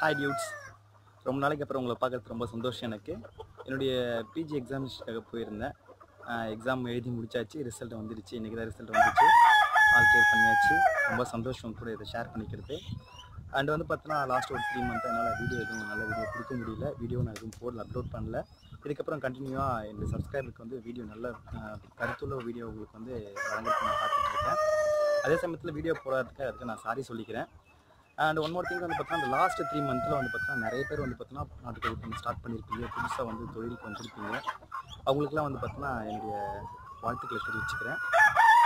Hi dudes ரொம்ப நாளைக்கு அப்புறம் உங்களை பார்க்குறது ரொம்ப சந்தோஷம் எனக்கு. என்னுடைய பிஜி எக்ஸாமினேஷனுக்காக போயிருந்தேன். எக்ஸாம் எழுதி முடிச்சாச்சு. ரிசல்ட் வந்துடுச்சு இன்றைக்கி தான் ரிசல்ட் வந்துச்சு. ஆல் கிளியர் பண்ணியாச்சு. ரொம்ப சந்தோஷம் கூட இதை ஷேர் பண்ணிக்கிறது. அண்ட் வந்து பார்த்தோன்னா லாஸ்ட் ஒரு த்ரீ மந்த் என்னால் வீடியோ எதுவும் நல்ல வீடியோ கொடுக்க முடியல. வீடியோ நான் எதுவும் போடல அப்லோட் பண்ணல. இதுக்கப்புறம் கண்டினியூவாக என்னுடைய சப்ஸ்கிரைபருக்கு வந்து வீடியோ நல்ல கருத்துள்ள வீடியோ உங்களுக்கு வந்து வழங்குறதுக்கு நான் பார்த்துட்டு இருக்கேன். அதே சமயத்தில் வீடியோ போடாததுக்கு அதுக்கு நான் சாரி சொல்லிக்கிறேன். அண்ட் ஒன் மோர் திங் வந்து பார்த்தீங்கன்னா அந்த லாஸ்ட் த்ரீ மந்த்தில் வந்து பார்த்தீங்கன்னா நிறைய பேர் வந்து பார்த்தீங்கன்னா நாட்டுக்கொழி பண்ணி ஸ்டார்ட் பண்ணியிருப்பீங்க புதுசாக வந்து தொழிலுக்கு வந்திருப்பீங்க அவங்களுக்குலாம் வந்து பார்த்தீங்கன்னா என்னுடைய வாழ்த்துக்களை தெரிவிச்சுக்கிறேன்.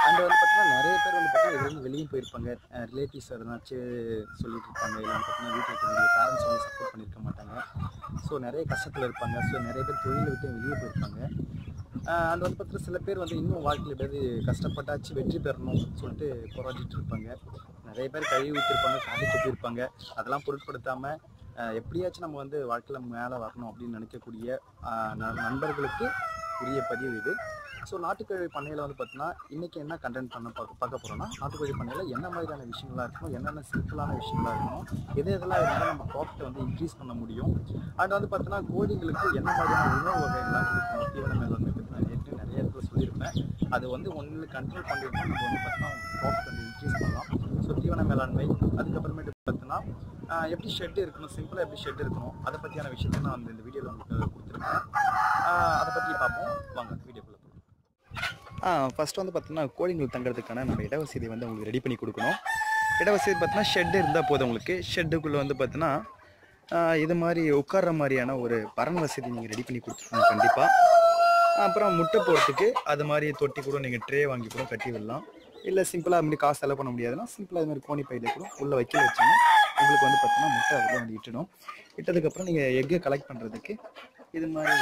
அண்ட் வந்து பார்த்தீங்கன்னா நிறைய பேர் வந்து பார்த்தீங்கன்னா இதுலேருந்து வெளியும் போயிருப்பாங்க. ரிலேட்டிவ்ஸ் எதனாச்சும் சொல்லிட்டு இருப்பாங்க. இல்லை வந்து பார்த்தீங்கன்னா வீட்டில் இருக்கக்கூடிய பேரண்ட்ஸ் வந்து சப்போர்ட் பண்ணியிருக்க மாட்டாங்க. ஸோ நிறைய கஷ்டத்தில் இருப்பாங்க. ஸோ நிறைய பேர் தொழிலை விட்டு வெளியே போயிருப்பாங்க. அண்ட் வந்து பார்த்தீங்கன்னா சில பேர் வந்து இன்னும் வாழ்க்கையில் எப்படியாவது கஷ்டப்பட்டாச்சு வெற்றி பெறணும் சொல்லிட்டு போராடிட்டு இருப்பாங்க. நிறைய பேர் கழுவி ஊற்றிருப்பாங்க காலி துப்பியிருப்பாங்க அதெல்லாம் பொருட்படுத்தாமல் எப்படியாச்சும் நம்ம வந்து வாழ்க்கையில் மேலே வரணும் அப்படின்னு நினைக்கக்கூடிய ந- நண்பர்களுக்கு உரிய பதிவு இது. ஸோ நாட்டுக்கோழி பண்ணையில் வந்து பார்த்தீங்கன்னா இன்றைக்கி என்ன கண்டென்ட் பண்ண பார்க்க பார்க்க போகிறோம்னா நாட்டுக்கோழி பண்ணையில் என்ன மாதிரியான விஷயங்களாக இருக்கணும் என்னென்ன சிம்பிளான விஷயங்களாக இருக்கணும் எது எதெல்லாம் இருந்தால் நம்ம ப்ராஃபிட்டை வந்து இன்க்ரீஸ் பண்ண முடியும். அண்ட் வந்து பார்த்தீங்கன்னா கோழிங்களுக்கு என்ன மாதிரியான உணவு வகைகள்லாம் கொடுக்கணும் தீவன மேலாண்மை நான் ஏற்கனவே நிறைய இடத்துல சொல்லியிருப்பேன். அது வந்து ஒன்று கண்ட்ரோல் பண்ணியிருந்தோம் நம்ம வந்து பார்த்தீங்கன்னா ப்ராஃபிட் வந்து இன்க்ரீஸ் பண்ணலாம். ஸோ தீவன மேலாண்மை அதுக்கப்புறமேட்டு பார்த்தீங்கன்னா எப்படி ஷெட் இருக்கணும் சிம்பிளாக எப்படி ஷெட் இருக்கணும் அதை பற்றியான விஷயத்தை நான் வந்து இந்த வீடியோவில் உங்களுக்கு கொடுத்துருக்கேன். அதை பற்றி பார்ப்போம். வாங்க வீடியோக்குள்ளே ஃபஸ்ட்டு வந்து பார்த்தீங்கன்னா கோழிகள் தங்குறதுக்கான நம்ம இடவசதி வந்து உங்களுக்கு ரெடி பண்ணி கொடுக்கணும். இடவசதி பார்த்தோன்னா ஷெட்டு இருந்தால் போதும் உங்களுக்கு. ஷெட்டுக்குள்ளே வந்து பார்த்தீங்கன்னா இது மாதிரி உட்கார்ற மாதிரியான ஒரு பரன் வசதி நீங்கள் ரெடி பண்ணி கொடுத்துருக்கணும் கண்டிப்பாக அப்புறம் முட்டை போடுறதுக்கு அது மாதிரி தொட்டி கூட நீங்கள் ட்ரே வாங்கி கூட கட்டி விடலாம். இல்லை சிம்பிளாக அப்படி காசு செலவு பண்ண முடியாதுன்னா சிம்பிளாக இது மாதிரி கோணி பையில கூட உள்ளே வைக்க வச்சோம்னா உங்களுக்கு வந்து பார்த்தீங்கன்னா முட்டை அதில் வந்து இட்டணும் இட்டதுக்கப்புறம் நீங்கள் எக்கை கலெக்ட் பண்ணுறதுக்கு இது மாதிரி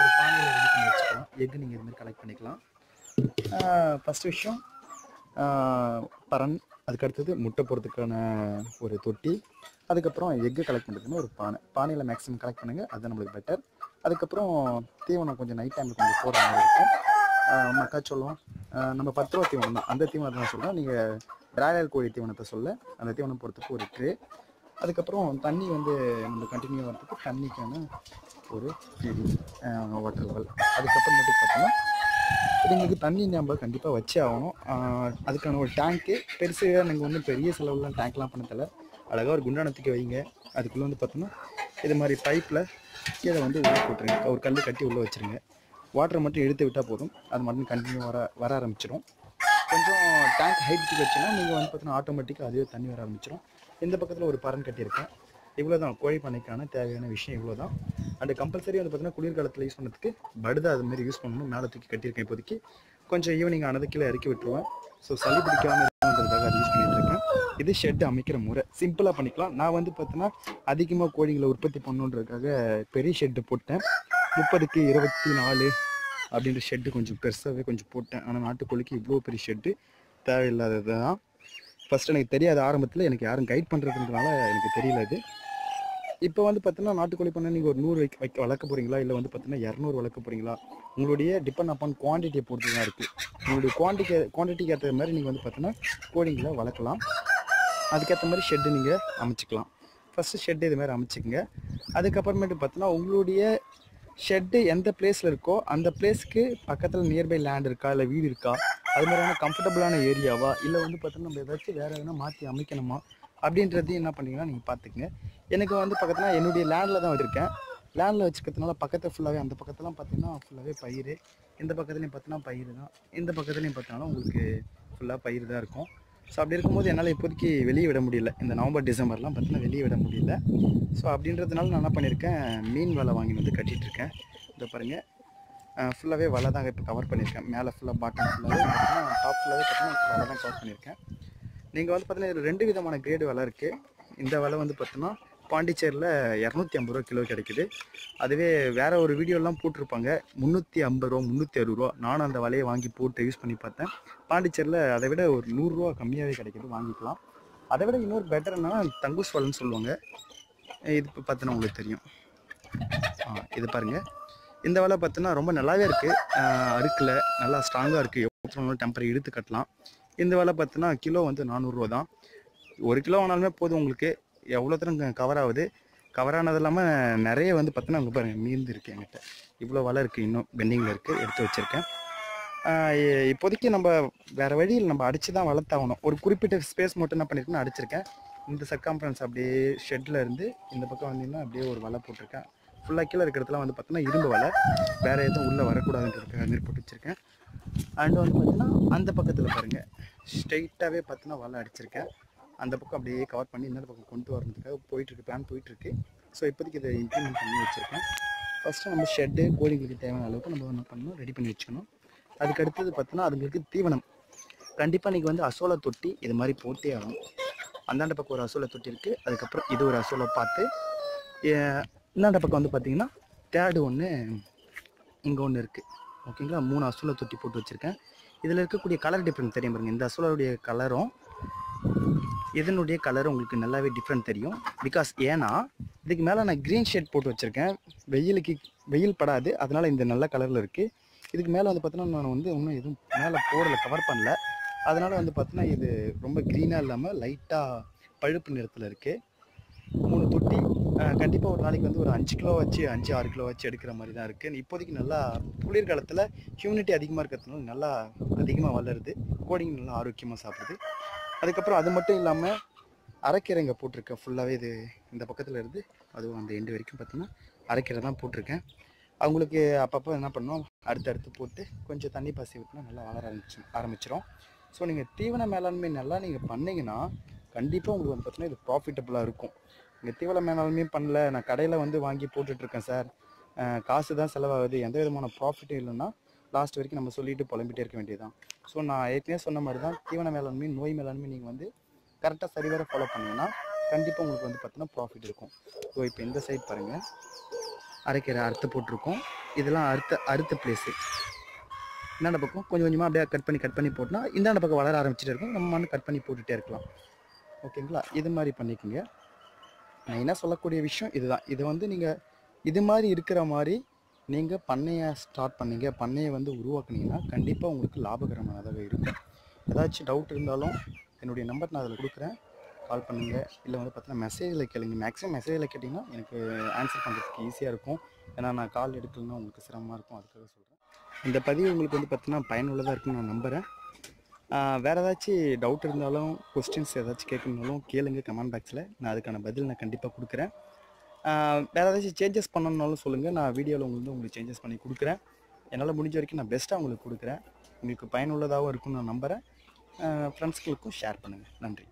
ஒரு பானையில் ரெடி பண்ணி வச்சுக்கலாம். எக்கு நீங்கள் இது மாதிரி கலெக்ட் பண்ணிக்கலாம். ஃபஸ்ட் விஷயம் பரன் அதுக்கு அடுத்தது முட்டை போடுறதுக்கான ஒரு தொட்டி அதுக்கப்புறம் எக்கு கலெக்ட் பண்ணுறதுன்னு ஒரு பானை. பானையில் மேக்ஸிமம் கலெக்ட் பண்ணுங்கள் அது நம்மளுக்கு பெட்டர் அதுக்கப்புறம் தீவனம் கொஞ்சம் நைட் டைமில் கொஞ்சம் போடுற மாதிரி இருக்கும். மக்கா சொல்லுவோம். நம்ம பத்து ரூபா தீவனம் தான். அந்த தீவனத்தை தான் சொல்கிறேன் நீங்கள் பிராய்லர் கோழி தீவனத்தை சொல்ல அந்த தீவனம் போடுறதுக்கு ஒரு ட்ரே அதுக்கப்புறம் தண்ணி வந்து நம்ம கண்டினியூ வரதுக்கு தண்ணிக்கான ஒரு வாட்டர் லெவல் அதுக்கப்புறமேட்டுக்கு பார்த்தோம்னா இதுங்களுக்கு தண்ணி நம்ம கண்டிப்பாக வச்சே ஆகணும். அதுக்கான ஒரு டேங்க்கு பெருசாக நீங்கள் ஒன்றும் பெரிய செலவுலாம் டேங்க்லாம் பண்ண அழகாக ஒரு குண்டானத்துக்கு வைங்க. அதுக்குள்ளே வந்து பார்த்தோம்னா இது மாதிரி பைப்பில் கீழே வந்து உள்ளே போட்டுருங்க. ஒரு கல் கட்டி உள்ளே வச்சுருங்க. வாட்டரை மட்டும் இழுத்து விட்டால் போதும். அது மட்டும் கண்டினியூ வர வர ஆரம்பிச்சிடும் கொஞ்சம் டேங்க் ஹைட்டுக்கு வச்சுன்னா நீங்கள் வந்து பார்த்தீங்கன்னா ஆட்டோமேட்டிக்காக அதுவே தண்ணி வர ஆரம்பிச்சிடும் இந்த பக்கத்தில் ஒரு பரன் கட்டியிருக்கேன். இவ்வளோ தான் கோழி பண்ணைக்கான தேவையான விஷயம் இவ்வளோ தான் அண்ட் கம்பல்சரி வந்து பார்த்தீங்கன்னா குளிர்காலத்தில் யூஸ் பண்ணுறதுக்கு படுதா அது மாதிரி யூஸ் பண்ணணும். மேலே தூக்கி கட்டியிருக்கேன் இப்போதைக்கு. கொஞ்சம் ஈவினிங் ஆனது கீழே இறக்கி விட்டுருவேன். ஸோ சளி பிடிக்காமல் இருக்கணுன்றதுக்காக அது யூஸ் பண்ணிட்டு இருக்கேன். இது ஷெட் அமைக்கிற முறை. சிம்பிளாக பண்ணிக்கலாம். நான் வந்து பார்த்தீங்கன்னா அதிகமாக கோழிகளை உற்பத்தி பண்ணணுன்றதுக்காக பெரிய ஷெட்டு போட்டேன். முப்பதுக்கு இருபத்தி நாலு அப்படின்ற ஷெட்டு கொஞ்சம் பெருசாகவே கொஞ்சம் போட்டேன். ஆனால் நாட்டுக்கோழிக்கு இவ்வளோ பெரிய ஷெட்டு தேவையில்லாதது தான் ஃபஸ்ட்டு எனக்கு தெரியாத ஆரம்பத்தில் எனக்கு யாரும் கைட் பண்ணுறதுன்றனால எனக்கு தெரியல அது இப்போ வந்து பார்த்தீங்கன்னா நாட்டுக்கோழி பண்ண நீங்கள் ஒரு நூறு வைக்க வைக்க வளர்க்க போகிறீங்களா இல்லை வந்து பார்த்தீங்கன்னா இரநூறு வளர்க்க போகிறீங்களா உங்களுடைய டிபெண்ட் அப்பான் குவான்டிட்டியை பொறுத்து தான் இருக்குது உங்களுடைய குவான்டிட்டி குவான்டிட்டிக்கு ஏற்ற மாதிரி நீங்கள் வந்து பார்த்தீங்கன்னா கோழிங்களை வளர்க்கலாம். அதுக்கேற்ற மாதிரி ஷெட்டு நீங்கள் அமைச்சிக்கலாம். ஃபஸ்ட்டு ஷெட்டு இது மாதிரி அமைச்சிக்கங்க. அதுக்கப்புறமேட்டு பார்த்தீங்கன்னா உங்களுடைய ஷெட்டு எந்த பிளேஸில் இருக்கோ அந்த பிளேஸ்க்கு பக்கத்தில் நியர்பை லேண்ட் இருக்கா? இல்லை வீடு இருக்கா? அது மாதிரியான கம்ஃபர்டபுளான ஏரியாவா இல்லை வந்து பார்த்தீங்கன்னா நம்ம ஏதாச்சும் வேறு எதனா மாற்றி அமைக்கணுமா? அப்படின்றதையும் என்ன பண்ணிங்கன்னா நீங்கள் பார்த்துக்குங்க எனக்கு வந்து பக்கத்தில் என்னுடைய லேண்டில் தான் வச்சுருக்கேன். லேண்டில் வச்சுக்கிறதுனால பக்கத்தில் ஃபுல்லாகவே அந்த பக்கத்துலாம் பார்த்தீங்கன்னா ஃபுல்லாகவே பயிர் இந்த பக்கத்துலேயும் பார்த்தீங்கன்னா பயிர் தான். இந்த பக்கத்துலேயும் பார்த்தீங்கன்னா உங்களுக்கு ஃபுல்லாக பயிர் தான் இருக்கும். ஸோ அப்படி இருக்கும்போது என்னால் இப்போதைக்கு வெளியே விட முடியல. இந்த நவம்பர் டிசம்பர்லாம் பார்த்தீங்கன்னா வெளியே விட முடியல. ஸோ அப்படின்றதுனால நான் என்ன பண்ணியிருக்கேன் மீன் வலை வாங்கி வந்து கட்டிட்டு இருக்கேன். இதை பாருங்கள் ஃபுல்லாகவே வலை தான் இப்போ கவர் பண்ணியிருக்கேன். மேலே ஃபுல்லாக பாட்டம் ஃபுல்லாகவே பார்த்தீங்கன்னா டாப் ஃபுல்லாகவே பார்த்தீங்கன்னா வலை தான் கவர் பண்ணியிருக்கேன். நீங்கள் வந்து பார்த்தீங்கன்னா இதில் ரெண்டு விதமான கிரேடு வலை இருக்குது இந்த வலை வந்து பார்த்தீங்கன்னா பாண்டிச்சேரியில் இரநூத்தி ஐம்பது ரூபா கிலோ கிடைக்குது. அதுவே வேறு ஒரு வீடியோலாம் போட்டிருப்பாங்க. முந்நூற்றி ஐம்பது ரூபா முந்நூற்றி அறுபது ரூபா. நானும் அந்த வலையை வாங்கி போட்டு யூஸ் பண்ணி பார்த்தேன். பாண்டிச்சேரியில் அதை விட ஒரு நூறுரூவா கம்மியாகவே கிடைக்குது வாங்கிக்கலாம். அதை விட இன்னொரு பெட்டர்னா தங்குஸ் வலைன்னு சொல்லுவாங்க. இது இப்போ பார்த்தீங்கன்னா உங்களுக்கு தெரியும். ஆ இது பாருங்கள் இந்த வலை பார்த்தீங்கன்னா ரொம்ப நல்லாவே இருக்குது அறுக்கில். நல்லா ஸ்ட்ராங்காக இருக்குது எவ்வளோ டெம்பரை இழுத்து கட்டலாம். இந்த வலை பார்த்தீங்கன்னா கிலோ வந்து நானூறுரூவா தான். ஒரு கிலோ ஆனாலுமே போதும் உங்களுக்கு. எவ்வளோ தூரம் கவர் ஆகுது? கவர் ஆனது இல்லாமல் நிறைய வந்து பார்த்தீங்கன்னா அங்கே பாருங்கள் மீந்து இருக்கு என்கிட்ட. இவ்வளோ வலை இருக்குது இன்னும் பெண்டிங்கில் இருக்குது எடுத்து வச்சுருக்கேன். இப்போதைக்கு நம்ம வேறு வழியில் நம்ம அடித்து தான் வளர்த்தாகணும். ஒரு குறிப்பிட்ட ஸ்பேஸ் மட்டும் என்ன பண்ணியிருக்கேன் அடிச்சிருக்கேன். இந்த சர்க்காம்பரன்ஸ் அப்படியே ஷெட்டில் இருந்து இந்த பக்கம் வந்தீங்கன்னா அப்படியே ஒரு வலை போட்டிருக்கேன். ஃபுல்லாக கீழே இருக்கிறதுலாம் வந்து பார்த்தோன்னா இரும்பு வலை. வேறு எதுவும் உள்ளே வரக்கூடாதுன்றதுக்காக மாதிரி போட்டு வச்சுருக்கேன். அண்ட் வந்து பார்த்தீங்கன்னா அந்த பக்கத்தில் பாருங்கள் ஸ்ட்ரைட்டாகவே பார்த்தோன்னா வலை அடிச்சிருக்கேன். அந்த பக்கம் அப்படியே கவர் பண்ணி இன்னொரு பக்கம் கொண்டு வரதுக்காக போயிட்டுருக்கு பிளான் போயிட்டுருக்கு. ஸோ இப்போதைக்கு இதை இம்ப்ளிமெண்ட் பண்ணி வச்சுருக்கேன். ஃபஸ்ட்டு நம்ம ஷெட்டு கோழிங்களுக்கு தேவையான அளவுக்கு நம்ம என்ன பண்ணணும் ரெடி பண்ணி வச்சுக்கணும். அதுக்கு அடுத்தது பார்த்தோன்னா அதுங்களுக்கு தீவனம். கண்டிப்பாக இன்றைக்கி வந்து அசோலா தொட்டி இது மாதிரி போட்டே ஆகணும். அந்தாண்ட பக்கம் ஒரு அசோலா தொட்டி இருக்குது அதுக்கப்புறம் இது ஒரு அசோலா பார்த்து ஏ- இந்தாண்ட பக்கம் வந்து பார்த்தீங்கன்னா தேர்டு ஒன்று இங்கே ஒன்று இருக்குது ஓகேங்களா மூணு அசூலை தொட்டி போட்டு வச்சுருக்கேன். இதில் இருக்கக்கூடிய கலர் டிஃப்ரெண்ட் தெரியும் பாருங்கள் இந்த அசூலருடைய கலரும் இதனுடைய கலர் உங்களுக்கு நல்லாவே டிஃப்ரெண்ட் தெரியும். பிகாஸ் ஏன்னா இதுக்கு மேலே நான் க்ரீன் ஷேட் போட்டு வச்சுருக்கேன். வெயிலுக்கு வெயில் படாது. அதனால் இந்த நல்ல கலரில் இருக்குது இதுக்கு மேலே வந்து பார்த்தீங்கன்னா நான் வந்து இன்னும் எதுவும் மேலே போடலை கவர் பண்ணல. அதனால் வந்து பார்த்தீங்கன்னா இது ரொம்ப க்ரீனாக இல்லாமல் லைட்டாக பழுப்பு நிறத்தில் இருக்குது மூணு தொட்டி கண்டிப்பாக ஒரு நாளைக்கு வந்து ஒரு அஞ்சு கிலோ வச்சு அஞ்சு ஆறு கிலோ வச்சு எடுக்கிற மாதிரி தான் இருக்குது இப்போதைக்கு நல்லா குளிர்காலத்தில் ஹியூமினிட்டி அதிகமாக இருக்கிறதுனால நல்லா அதிகமாக வளருது. கோடிங்க நல்லா ஆரோக்கியமாக சாப்பிடுது. அதுக்கப்புறம் அது மட்டும் இல்லாமல் அரைக்கீரை இங்கே போட்டிருக்கேன். ஃபுல்லாகவே இது இந்த பக்கத்தில் இருந்து அதுவும் அந்த எண்டு வரைக்கும் பார்த்தீங்கன்னா அரைக்கீரை தான் போட்டிருக்கேன். அவங்களுக்கு அப்பப்போ என்ன பண்ணோம் அடுத்து அடுத்து போட்டு கொஞ்சம் தண்ணி பசி விட்டுனா நல்லா வளர ஆரம்பிச்சு ஆரம்பிச்சிடும் ஸோ நீங்கள் தீவன மேலாண்மை நல்லா நீங்கள் பண்ணிங்கன்னா கண்டிப்பாக உங்களுக்கு வந்து பார்த்தீங்கன்னா இது ப்ராஃபிட்டபுளாக இருக்கும். இங்கே தீவன வேணாலுமே பண்ணல. நான் கடையில் வந்து வாங்கி போட்டுட்ருக்கேன் சார். காசு தான் செலவாகுது. எந்த விதமான ப்ராஃபிட்டும் இல்லைன்னா லாஸ்ட் வரைக்கும் நம்ம சொல்லிட்டு புலம்பிட்டே இருக்க வேண்டியதுதான். ஸோ நான் ஏற்கனவே சொன்ன மாதிரி தான் தீவன மேலாண்மை நோய் மேலாண்மை நீங்கள் வந்து கரெக்டாக சரிவர ஃபாலோ பண்ணிங்கன்னா கண்டிப்பாக உங்களுக்கு வந்து பார்த்தீங்கன்னா ப்ராஃபிட் இருக்கும். ஸோ இப்போ இந்த சைட் பாருங்கள் அரைக்கீரை அறுத்து போட்டிருக்கோம். இதெல்லாம் அறுத்த அறுத்த பிளேஸு இந்தாண்ட பக்கம் கொஞ்சம் கொஞ்சமாக அப்படியே கட் பண்ணி கட் பண்ணி போட்டோம்னா இந்தாண்ட பக்கம் வளர ஆரம்பிச்சிட்டு இருக்கும். நம்ம மண்ணு கட் பண்ணி போட்டுகிட்டே இருக்கலாம். ஓகேங்களா இது மாதிரி பண்ணிக்கோங்க. நான் என்ன சொல்லக்கூடிய விஷயம் இதுதான். இது வந்து நீங்கள் இது மாதிரி இருக்கிற மாதிரி நீங்கள் பண்ணையை ஸ்டார்ட் பண்ணீங்க. பண்ணையை வந்து உருவாக்குனீங்கன்னா கண்டிப்பாக உங்களுக்கு லாபகரமானதாக இருக்கும். ஏதாச்சும் டவுட் இருந்தாலும் என்னுடைய நம்பர் நான் அதில் கொடுக்குறேன். கால் பண்ணுங்கள் இல்லை வந்து பார்த்தீங்கன்னா மெசேஜில் கேளுங்க. மேக்ஸிமம் மெசேஜில் கேட்டிங்கன்னா எனக்கு ஆன்சர் பண்ணுறதுக்கு ஈஸியாக இருக்கும். ஏன்னா நான் கால் எடுக்கலன்னா உங்களுக்கு சிரமமாக இருக்கும். அதுக்காக சொல்கிறேன் இந்த பதிவு உங்களுக்கு வந்து பார்த்தீங்கன்னா பயனுள்ளதாக இருக்குன்னு நான் நம்புகிறேன் வேறு ஏதாச்சும் டவுட் இருந்தாலும் கொஸ்டின்ஸ் ஏதாச்சும் கேட்கணுன்னாலும் கேளுங்க கமெண்ட் பாக்ஸில் நான் அதுக்கான பதில் நான் கண்டிப்பாக கொடுக்குறேன். வேறு ஏதாச்சும் சேஞ்சஸ் பண்ணணுன்னாலும் சொல்லுங்கள் நான் வீடியோவில் உங்களுக்கு உங்களுக்கு சேஞ்சஸ் பண்ணி கொடுக்குறேன். என்னால் முடிஞ்ச வரைக்கும் நான் பெஸ்ட்டாக உங்களுக்கு கொடுக்குறேன். உங்களுக்கு பயனுள்ளதாகவும் இருக்கும்னு நான் நம்புகிறேன் ஃப்ரெண்ட்ஸ்களுக்கும் ஷேர் பண்ணுங்கள் நன்றி.